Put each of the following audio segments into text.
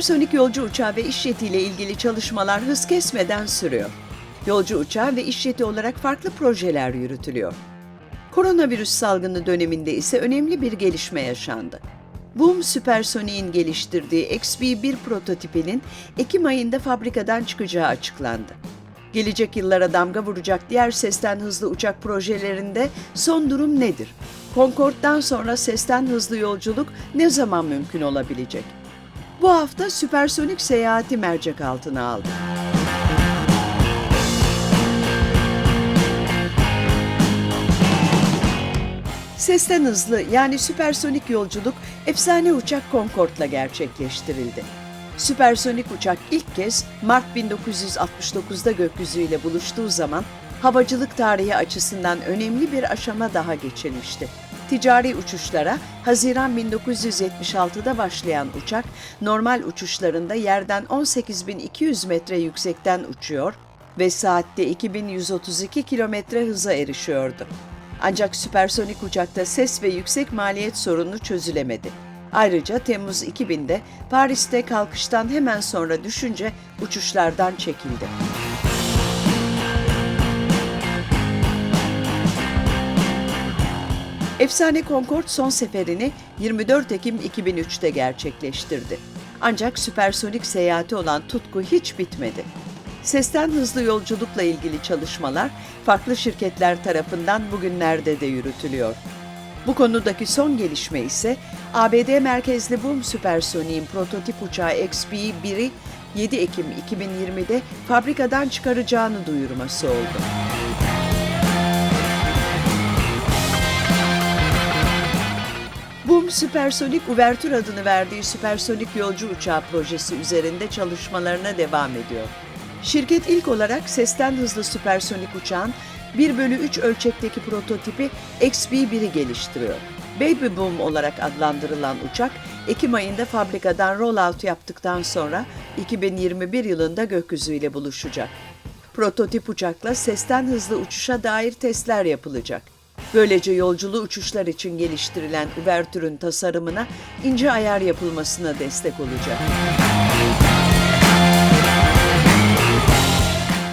Süpersonik yolcu uçağı ve iş ilgili çalışmalar hız kesmeden sürüyor. Yolcu uçağı ve iş jeti olarak farklı projeler yürütülüyor. Koronavirüs salgını döneminde ise önemli bir gelişme yaşandı. Boom Süpersonik'in geliştirdiği XB-1 prototipinin Ekim ayında fabrikadan çıkacağı açıklandı. Gelecek yıllara damga vuracak diğer sesten hızlı uçak projelerinde son durum nedir? Concorde'dan sonra sesten hızlı yolculuk ne zaman mümkün olabilecek? Bu hafta süpersonik seyahati mercek altına aldı. Sesten hızlı yani süpersonik yolculuk efsane uçak Concorde'la gerçekleştirildi. Süpersonik uçak ilk kez Mart 1969'da gökyüzüyle buluştuğu zaman havacılık tarihi açısından önemli bir aşama daha geçirmişti. Ticari uçuşlara Haziran 1976'da başlayan uçak normal uçuşlarında yerden 18.200 metre yüksekten uçuyor ve saatte 2132 kilometre hıza erişiyordu. Ancak süpersonik uçakta ses ve yüksek maliyet sorunu çözülemedi. Ayrıca Temmuz 2000'de Paris'te kalkıştan hemen sonra düşünce uçuşlardan çekildi. Efsane Concorde son seferini 24 Ekim 2003'te gerçekleştirdi. Ancak süpersonik seyahati olan tutku hiç bitmedi. Sesten hızlı yolculukla ilgili çalışmalar farklı şirketler tarafından bugünlerde de yürütülüyor. Bu konudaki son gelişme ise ABD merkezli Boom Süpersonik'in prototip uçağı XB-1'i 7 Ekim 2020'de fabrikadan çıkaracağını duyurması oldu. Süpersonik Uvertür adını verdiği süpersonik yolcu uçağı projesi üzerinde çalışmalarına devam ediyor. Şirket ilk olarak sesten hızlı süpersonik uçağın 1 bölü 3 ölçekteki prototipi XB-1'i geliştiriyor. Baby Boom olarak adlandırılan uçak, Ekim ayında fabrikadan rollout yaptıktan sonra 2021 yılında gökyüzüyle buluşacak. Prototip uçakla sesten hızlı uçuşa dair testler yapılacak. Böylece yolculu uçuşlar için geliştirilen Uvertür'ün tasarımına ince ayar yapılmasına destek olacak.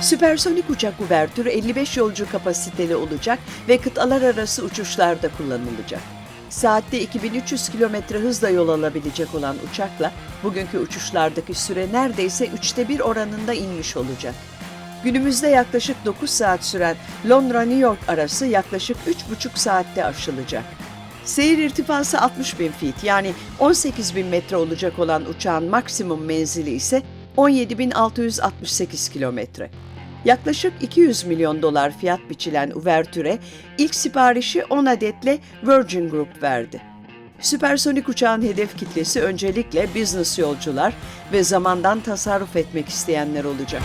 Süpersonik uçak uvertürü 55 yolcu kapasiteli olacak ve kıtalar arası uçuşlarda kullanılacak. Saatte 2300 kilometre hızla yol alabilecek olan uçakla bugünkü uçuşlardaki süre neredeyse üçte bir oranında inmiş olacak. Günümüzde yaklaşık 9 saat süren Londra-New York arası yaklaşık 3,5 saatte aşılacak. Seyir irtifası 60 bin feet yani 18 bin metre olacak olan uçağın maksimum menzili ise 17.668 kilometre. Yaklaşık 200 milyon dolar fiyat biçilen Uvertüre ilk siparişi 10 adetle Virgin Group verdi. Süpersonik uçağın hedef kitlesi öncelikle business yolcular ve zamandan tasarruf etmek isteyenler olacak.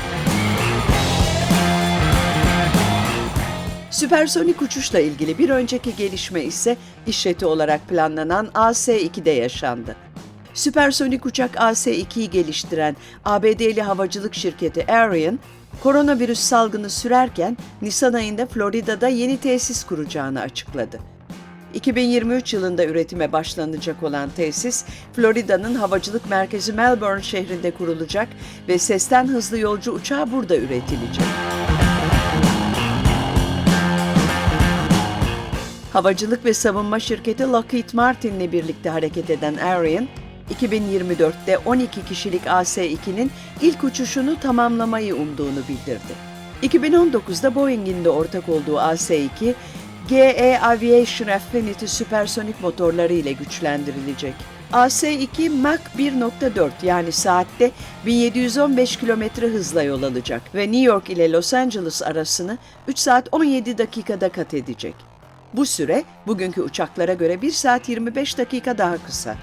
Süpersonik uçuşla ilgili bir önceki gelişme ise işleti olarak planlanan AC-2'de yaşandı. Süpersonik uçak AC-2'yi geliştiren ABD'li havacılık şirketi Ariane, koronavirüs salgını sürerken Nisan ayında Florida'da yeni tesis kuracağını açıkladı. 2023 yılında üretime başlanacak olan tesis, Florida'nın havacılık merkezi Melbourne şehrinde kurulacak ve sesten hızlı yolcu uçağı burada üretilecek. Havacılık ve savunma şirketi Lockheed Martin'le birlikte hareket eden Ariane, 2024'te 12 kişilik AC-2'nin ilk uçuşunu tamamlamayı umduğunu bildirdi. 2019'da Boeing'in de ortak olduğu AC-2, GE Aviation Affinity süpersonik motorları ile güçlendirilecek. AC-2 Mach 1.4 yani saatte 1715 km hızla yol alacak ve New York ile Los Angeles arasını 3 saat 17 dakikada kat edecek. Bu süre bugünkü uçaklara göre 1 saat 25 dakika daha kısa.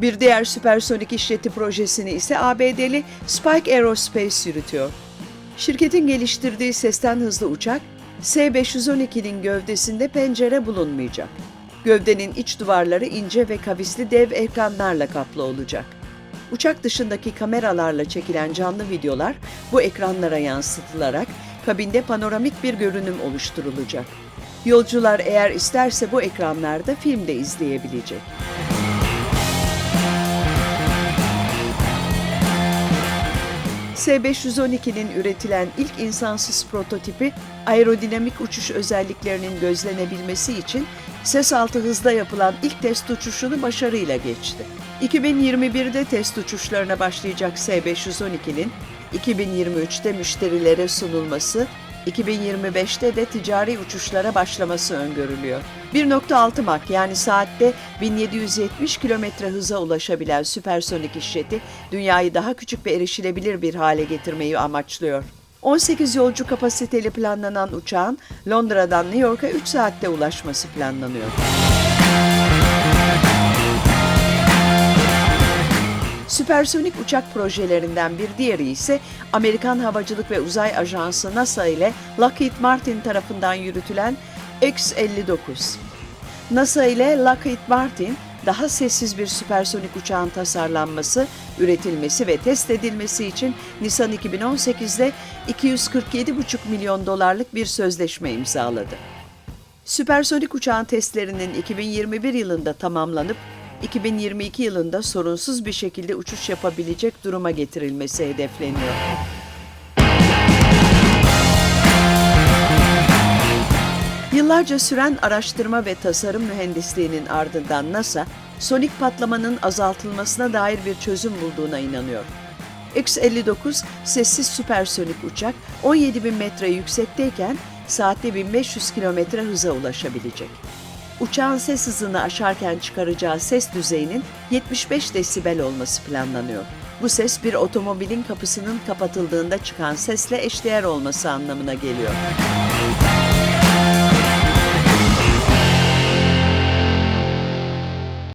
Bir diğer süpersonik işleti projesini ise ABD'li Spike Aerospace yürütüyor. Şirketin geliştirdiği sesten hızlı uçak, S-512'nin gövdesinde pencere bulunmayacak. Gövdenin iç duvarları ince ve kavisli dev ekranlarla kaplı olacak. Uçak dışındaki kameralarla çekilen canlı videolar bu ekranlara yansıtılarak kabinde panoramik bir görünüm oluşturulacak. Yolcular eğer isterse bu ekranlarda film de izleyebilecek. S-512'nin üretilen ilk insansız prototipi aerodinamik uçuş özelliklerinin gözlenebilmesi için ses altı hızda yapılan ilk test uçuşunu başarıyla geçti. 2021'de test uçuşlarına başlayacak S-512'nin 2023'te müşterilere sunulması, 2025'te de ticari uçuşlara başlaması öngörülüyor. 1.6 Mach yani saatte 1770 km hıza ulaşabilen süpersonik işleti dünyayı daha küçük ve erişilebilir bir hale getirmeyi amaçlıyor. 18 yolcu kapasiteli planlanan uçağın Londra'dan New York'a 3 saatte ulaşması planlanıyor. Süpersonik uçak projelerinden bir diğeri ise Amerikan Havacılık ve Uzay Ajansı NASA ile Lockheed Martin tarafından yürütülen X-59. NASA ile Lockheed Martin, daha sessiz bir süpersonik uçağın tasarlanması, üretilmesi ve test edilmesi için Nisan 2018'de 247,5 milyon dolarlık bir sözleşme imzaladı. Süpersonik uçağın testlerinin 2021 yılında tamamlanıp 2022 yılında sorunsuz bir şekilde uçuş yapabilecek duruma getirilmesi hedefleniyor. Yıllarca süren araştırma ve tasarım mühendisliğinin ardından NASA, sonik patlamanın azaltılmasına dair bir çözüm bulduğuna inanıyor. X-59 sessiz süpersonik uçak 17 bin metre yüksekteyken saatte 1500 kilometre hıza ulaşabilecek. Uçağın ses hızını aşarken çıkaracağı ses düzeyinin 75 desibel olması planlanıyor. Bu ses bir otomobilin kapısının kapatıldığında çıkan sesle eşdeğer olması anlamına geliyor.